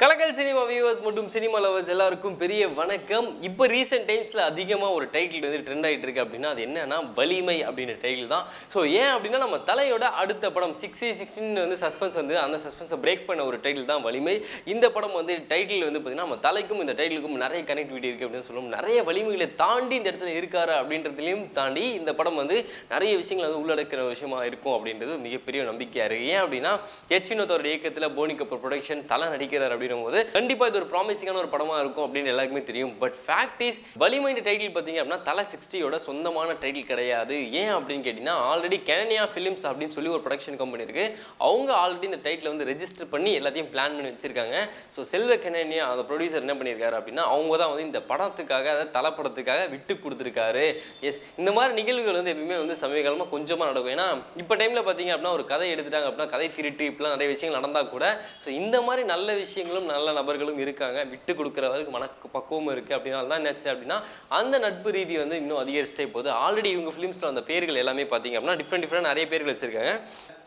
Kalakkal cinema viewers மற்றும் cinema lovers எல்லாருக்கும் பெரிய வணக்கம். இப்போ ரீசெண்ட் டைம்ஸில் அதிகமாக ஒரு டைட்டில் வந்து ட்ரெண்ட் ஆகிட்டு இருக்கு அப்படின்னா அது என்னன்னா வலிமை அப்படின்ற டைட்டில் தான். ஸோ ஏன் அப்படின்னா நம்ம தலையோட அடுத்த படம் சிக்ஸ்டி சிக்ஸ்டின்னு வந்து சஸ்பென்ஸ் வந்து அந்த சஸ்பென்ஸை பிரேக் பண்ண ஒரு டைட்டில் தான் வலிமை. இந்த படம் வந்து டைட்டில் வந்து பார்த்தீங்கன்னா நம்ம தலைக்கும் இந்த டைட்டிலுக்கும் நிறைய கனெக்டிவிட்டி இருக்குது அப்படின்னு சொல்லுவோம். நிறைய வலிமைகளை தாண்டி இந்த இடத்துல இருக்காரு அப்படின்றதுலையும் தாண்டி இந்த படம் வந்து நிறைய விஷயங்கள் வந்து உள்ளடக்கிற விஷயமா இருக்கும் அப்படின்றது மிகப்பெரிய நம்பிக்கையாக இருக்குது ஏன் அப்படின்னா எச்சினோத்தோட இயக்கத்தில் போனி கபூர் ப்ரொடக்ஷன் தலை நடிக்கிறார் அப்படின்னு அப்படின்னும் போது கண்டிப்பாக இது ஒரு ப்ராமிசிங்கான ஒரு படமாக இருக்கும் அப்படின்னு எல்லாருக்குமே தெரியும். பட் ஃபேக்ட் இஸ் பலிமைண்ட் டைட்டில் பார்த்தீங்க அப்படின்னா தலை சிக்ஸ்டியோட சொந்தமான டைட்டில் கிடையாது. ஏன் அப்படின்னு கேட்டிங்கன்னா ஆல்ரெடி கெனனியா ஃபிலிம்ஸ் அப்படின்னு சொல்லி ஒரு ப்ரொடக்ஷன் கம்பெனி இருக்கு. அவங்க ஆல்ரெடி இந்த டைட்டில் வந்து ரெஜிஸ்டர் பண்ணி எல்லாத்தையும் பிளான் பண்ணி வச்சிருக்காங்க. ஸோ செல்வ கெனனியா அந்த ப்ரொடியூசர் என்ன பண்ணியிருக்காரு அப்படின்னா அவங்க தான் வந்து இந்த படத்துக்காக அதாவது தலை படத்துக்காக விட்டு கொடுத்துருக்காரு. எஸ் இந்த மாதிரி நிகழ்வுகள் வந்து எப்பயுமே வந்து சமீப காலமாக கொஞ்சமாக நடக்கும். ஏன்னா இப்போ டைமில் பார்த்தீங்க அப்படின்னா ஒரு கதை எடுத்துட்டாங்க அப்படின்னா கதை திருட்டு இப்படிலாம் நிறைய விஷயங்கள் நடந்தால் கூட ஸோ இந்த மாதிரி நல்ல விஷயங்களும் நல்ல நபர்களும் இருக்காங்க. விட்டு கொடுக்குறவருக்கு மனக்கு பக்குவம் இருக்குது அப்படின்னால தான் என்னாச்சு அப்படின்னா அந்த நட்பு ரீதி வந்து இன்னும் அதிகரிச்சிட்டே போகுது. ஆல்ரெடி இவங்க ஃபிலிம்ஸில் அந்த பேர்கள் எல்லாமே பார்த்தீங்க அப்படின்னா டிஃப்ரெண்ட் டிஃப்ரெண்ட் நிறைய பேர்கள் வச்சுருக்காங்க.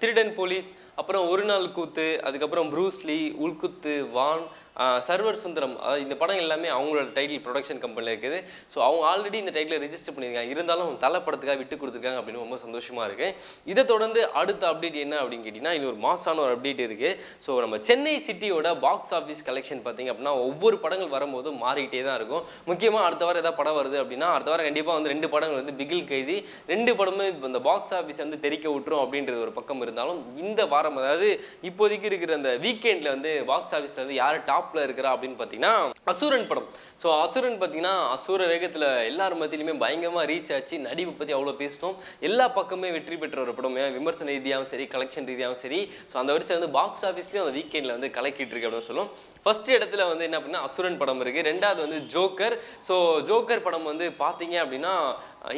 திருடன் போலீஸ் அப்புறம் ஒரு நாள் கூத்து அதுக்கப்புறம் ப்ரூஸ்லி உள்குத்து வான் சர்வர் சுந்தரம் அதாவது இந்த படம் எல்லாமே அவங்களோட டைட்டில் ப்ரொடக்ஷன் கம்பெனியில் இருக்குது. ஸோ அவங்க ஆல்ரெடி இந்த டைட்டில் ரெஜிஸ்டர் பண்ணியிருக்காங்க. இருந்தாலும் தலை படத்துக்காக விட்டு கொடுத்துருக்காங்க அப்படின்னு ரொம்ப சந்தோஷமாக இருக்குது இதை தொடர்ந்து அடுத்த அப்டேட் என்ன அப்படின்னு கேட்டிங்கன்னா இது ஒரு மாசான ஒரு அப்டேட் இருக்குது ஸோ நம்ம சென்னை சிட்டியோட பாக்ஸ் ஆஃபீஸ் கலெக்ஷன் பார்த்திங்க அப்படின்னா ஒவ்வொரு படங்கள் வரும்போது மாறிக்கிட்டே தான் இருக்கும். முக்கியமாக அடுத்த வாரம் ஏதாவது படம் வருது அப்படின்னா அடுத்த வாரம் கண்டிப்பாக வந்து ரெண்டு படங்கள் வந்து பிகில் கைதி ரெண்டு படமும் இப்போ இந்த பாக்ஸ் ஆஃபீஸ் வந்து தெரிக்க விட்டுரும் அப்படின்றது ஒரு பக்கம் இருந்தாலும் இந்த வாரம் அதாவது இப்போதைக்கு இருக்கிற அந்த வீக்கெண்டில் வந்து பாக்ஸ் ஆஃபீஸில் வந்து யார் டாப் டாப்பில் இருக்கிறா அப்படின்னு பார்த்தீங்கன்னா அசுரன் படம். ஸோ அசுரன் பார்த்தீங்கன்னா அசுர வேகத்தில் எல்லார் மத்தியிலுமே பயங்கரமாக ரீச் ஆச்சு. நடிப்பு பற்றி அவ்வளோ பேசணும் எல்லா பக்கமே வெற்றி பெற்ற ஒரு படம். ஏன்? விமர்சன ரீதியாகவும் சரி கலெக்ஷன் ரீதியாகவும் சரி. ஸோ அந்த வரிசை வந்து பாக்ஸ் ஆஃபீஸ்லேயும் அந்த வீக்கெண்டில் வந்து கலக்கிட்டு இருக்கு அப்படின்னு சொல்லும் ஃபர்ஸ்ட் இடத்துல வந்து என்ன அப்படின்னா அசுரன் படம் இருக்குது ரெண்டாவது வந்து ஜோக்கர். ஸோ ஜோக்கர் படம் வந்து பார்த்தீங்க அப்படின்னா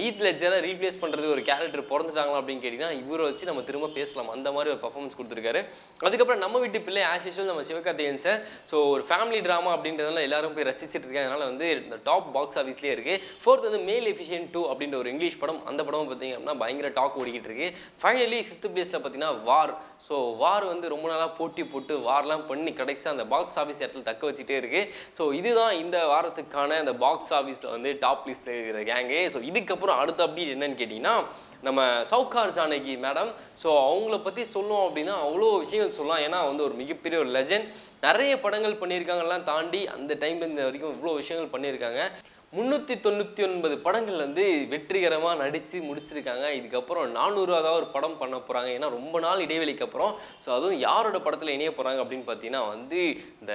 ஈத் லெஜரை ரீப்ளேஸ் பண்ணுறது ஒரு கேரக்டர் பிறந்துட்டாங்களா அப்படின்னு கேட்டிங்கன்னா இவரை வச்சு நம்ம திரும்ப பேசலாம். அந்த மாதிரி ஒரு பர்ஃபார்மன்ஸ் கொடுத்துருக்காரு. அதுக்கப்புறம் நம்ம வீட்டு பிள்ளை ஆஸ் யூஷுவல் நம்ம சிவகார்த்திகேயன் சார் ஸோ ஒரு ஃபேமிலி ட்ராமா அப்படின்றதுனால எல்லாரும் போய் ரசிச்சுட்டு இருக்காங்க அதனால் வந்து இந்த டாப் பாக்ஸ் ஆஃபீஸ்லேயே இருக்குது ஃபோர்த் வந்து மேல் எஃபிஷியன் டூ அப்படின்ற ஒரு இங்கிலீஷ் படம். அந்த படம் பார்த்தீங்க அப்படின்னா பயங்கர டாக் ஓடிக்கிட்டு இருக்கு. ஃபைனலி ஃபிஃப்த் பிளேஸில் பார்த்தீங்கன்னா வார் ஸோ வார் வந்து ரொம்ப நாளாக போட்டி போட்டு வார்லாம் பண்ணி கடைசியாக அந்த பாக்ஸ் ஆஃபீஸ் இடத்துல தக்க வச்சுட்டே இருக்குது ஸோ இதுதான் இந்த வாரத்துக்கான அந்த பாக்ஸ் ஆஃபீஸில் வந்து டாப் லிஸ்ட்டில் இருக்கிற கேங்கு ஸோ இதுக்கு இதுக்கப்புறம் அடுத்த அப்டேட் என்னன்னு கேட்டிங்கன்னா நம்ம சவுகார் ஜானகி மேடம் ஸோ அவங்கள பற்றி சொல்லுவோம் அப்படின்னா அவ்வளோ விஷயங்கள் சொல்லலாம். ஏன்னா வந்து ஒரு மிகப்பெரிய ஒரு லெஜண்ட் நிறைய படங்கள் பண்ணியிருக்காங்கலாம் தாண்டி அந்த டைம்ல வரைக்கும் இவ்வளோ விஷயங்கள் பண்ணியிருக்காங்க. முந்நூற்றி தொண்ணூற்றி ஒன்பது படங்கள் வந்து வெற்றிகரமாக நடித்து முடிச்சிருக்காங்க. இதுக்கப்புறம் நானூறுவாதான் ஒரு படம் பண்ண போகிறாங்க ஏன்னா ரொம்ப நாள் இடைவெளிக்கு அப்புறம். ஸோ அதுவும் யாரோட படத்தில் இணைய போகிறாங்க அப்படின்னு பார்த்தீங்கன்னா வந்து இந்த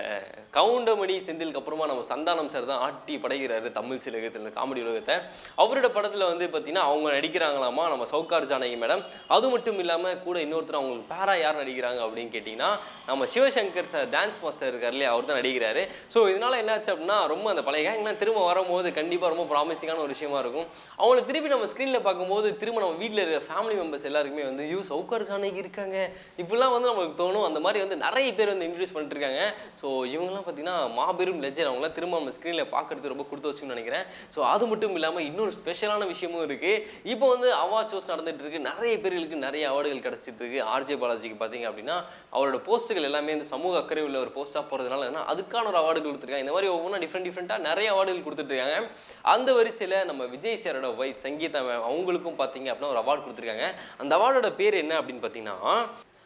கவுண்டமணி செந்திலுக்கு அப்புறமா நம்ம சந்தானம் சார் தான் ஆட்டி படைகிறாரு தமிழ் சிலகத்தில் காமெடி உலகத்தை. அவரோட படத்தில் வந்து பார்த்தீங்கன்னா அவங்க நடிக்கிறாங்களாமா? நம்ம சவுகார் ஜானகி மேடம் அது மட்டும் இல்லாமல் கூட இன்னொருத்தர் அவங்களுக்கு பேரா யார் நடிக்கிறாங்க அப்படின்னு கேட்டிங்கன்னா நம்ம சிவசங்கர் சார் டான்ஸ் மாஸ்டர் இருக்கார் இல்லையா? அவர் தான் நடிக்கிறாரு. ஸோ இதனால் என்னாச்சு அப்படின்னா ரொம்ப அந்த பழைய கேங்லாம் திரும்ப வரும்போது கண்டிப்பாக ரொம்ப ப்ராமிசிங்கான ஒரு விஷயமா இருக்கும். அவங்கள திருப்பி நம்ம ஸ்க்ரீனில் பார்க்கும்போது திரும்ப நம்ம வீட்டில் இருக்கிற ஃபேமிலி மெம்பர்ஸ் எல்லாருக்குமே வந்து யூ சவுகார் ஜானகி இருக்காங்க. இப்படிலாம் வந்து நமக்கு தோணும். அந்த மாதிரி வந்து நிறைய பேர் வந்து இன்ட்ரடியூஸ் பண்ணிட்டு இருக்காங்க. ஸோ இவங்கெல்லாம் பார்த்தீங்கன்னா மாபெரும் லெஜர் அவங்களாம் திரும்ப நம்ம ஸ்க்ரீனில் பார்க்கறதுக்கு ரொம்ப கொடுத்து வச்சுன்னு நினைக்கிறேன். ஸோ அது மட்டும் இல்லாமல் இன்னொரு ஸ்பெஷலான விஷயமும் இருக்குது இப்போ வந்து அவார்ட் ஷோஸ் நடந்துட்டு இருக்கு. நிறைய பேர்களுக்கு நிறைய அவார்டுகள் கிடைச்சிட்டு இருக்கு. ஆர்ஜே பாலாஜிக்கு பார்த்தீங்க அப்படின்னா அவரோட போஸ்ட்டுகள் எல்லாமே இந்த சமூக அக்கறை உள்ள ஒரு போஸ்ட்டாக போகிறதுனால அதுக்கான ஒரு அவார்டு கொடுத்துருக்காங்க. இந்த மாதிரி ஒவ்வொன்றும் டிஃப்ரெண்ட் டிஃப்ரெண்ட்டாக நிறைய அவார்டுகள் கொடுத்துட்டு இருக்காங்க. அந்த வரிசையில் நம்ம விஜய் சாரோட ஒய்ஃப் சங்கீதா மேம் அவங்களுக்கும் பார்த்தீங்க அப்படின்னா ஒரு அவார்டு கொடுத்துருக்காங்க. அந்த அவார்டோட பேர் என்ன அப்படின்னு பார்த்தீங்கன்னா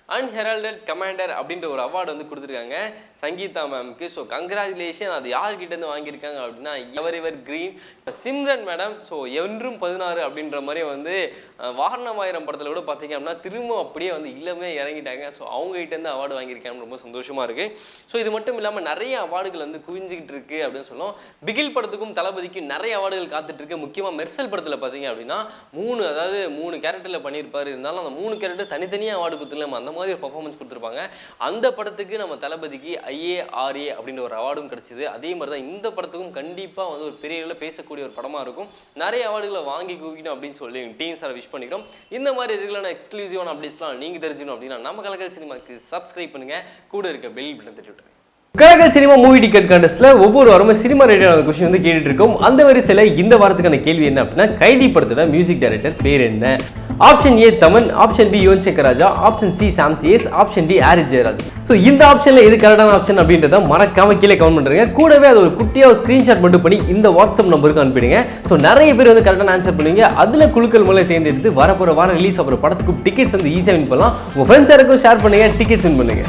அன்ஹெரால்டட் கமாண்டர் அப்படின்ற ஒரு அவார்டு வந்து கொடுத்துருக்காங்க. சங்கீதா மேம்க்கு ஸோ கங்க்ராச்சுலேஷன் அது யார்கிட்ட இருந்து வாங்கியிருக்காங்க அப்படின்னா ever evergreen Simran madam so என்றும் பதினாறு அப்படின்ற மாதிரி வந்து வாரணமாயிரம் படத்தில் கூட பார்த்தீங்க அப்படின்னா திரும்ப அப்படியே வந்து இல்லமே இறங்கிட்டாங்க. ஸோ அவங்ககிட்டேருந்து இருந்து அவார்டு வாங்கியிருக்காங்க ரொம்ப சந்தோஷமாக இருக்குது ஸோ இது மட்டும் இல்லாமல் நிறைய அவார்டுகள் வந்து குவிஞ்சிக்கிட்டு இருக்கு அப்படின்னு சொல்லும் பிகில் படத்துக்கும் தளபதிக்கும் நிறைய அவார்டுகள் காத்துட்டு இருக்கு முக்கியமாக மெர்சல் படத்தில் பார்த்தீங்க அப்படின்னா மூணு அதாவது மூணு கேரக்டரில் பண்ணியிருப்பார். இருந்தாலும் அந்த மூணு கேரக்டர் தனித்தனியாக அவார்டு கொடுத்துருலாம் அந்த மாதிரி ஒரு பர்ஃபார்மன்ஸ் கொடுத்துருப்பாங்க. அந்த படத்துக்கு நம்ம தளபதிக்கு ஐஏஆர்ஏ அப்படின்ற ஒரு அவார்டும் கிடைச்சிது. அதே மாதிரி தான் இந்த படத்துக்கும் கண்டிப்பாக வந்து ஒரு பெரிய அளவில் பேசக்கூடிய ஒரு படமாக இருக்கும். நிறைய அவார்டுகளை வாங்கி குவிக்கணும் அப்படின்னு சொல்லி டீம் சார் விஷ் பண்ணிக்கிறோம். இந்த மாதிரி ரெகுலரான எக்ஸ்க்ளூசிவான அப்டேட்ஸ்லாம் நீங்கள் தெரிஞ்சுக்கணும் அப்படின்னா நம்ம கலக்கல் சினிமாக்கு சப்ஸ்கிரைப் பண்ணுங்க. கூட இருக்க பெல் பட்டன் தட்டி விட்டுருங்க. சினிமா மூவி டிக்கெட் கண்டஸ்ட்ல ஒவ்வொரு வாரமும் சினிமா ரிலேட்டடான கொஸ்டின் வந்து கேட்டுட்டு இருக்கோம். அந்த வரிசையில் இந்த வாரத்துக்கான கேள்வி என்ன அப்படின்னா கைதி படத்தோட மியூசிக் டைரக்டர் பேர் என்ன? Option A Thaman option B Yuvan Shankar Raja option C Sam CS option D Harris Jayaraj. So இந்த ஆப்ஷன்ல எது கரெக்டான ஆப்ஷன் அப்படின்றத மறக்காம கீழே கமெண்ட் பண்ணுறேங்க கூடவே அது ஒரு குட்டியாக ஒரு ஸ்க்ரீன்ஷாட் மட்டும் பண்ணி இந்த வாட்ஸ்அப் நம்பருக்கு அனுப்பிடுங்க. ஸோ நிறைய பேர் வந்து கரெக்டான ஆன்சர் பண்ணுவீங்க. அதில் குழுக்கள் மூலம் சேர்ந்து எடுத்து வரப்போகிற வாரம் ரிலீஸ் ஆகிற படத்துக்கு டிக்கெட்ஸ் வந்து ஈஸியாக வின் பண்ணலாம். உங்கள் ஃப்ரெண்ட்ஸ் யாருக்கும் ஷேர் பண்ணுங்க டிக்கெட்ஸ் வின் பண்ணுங்க.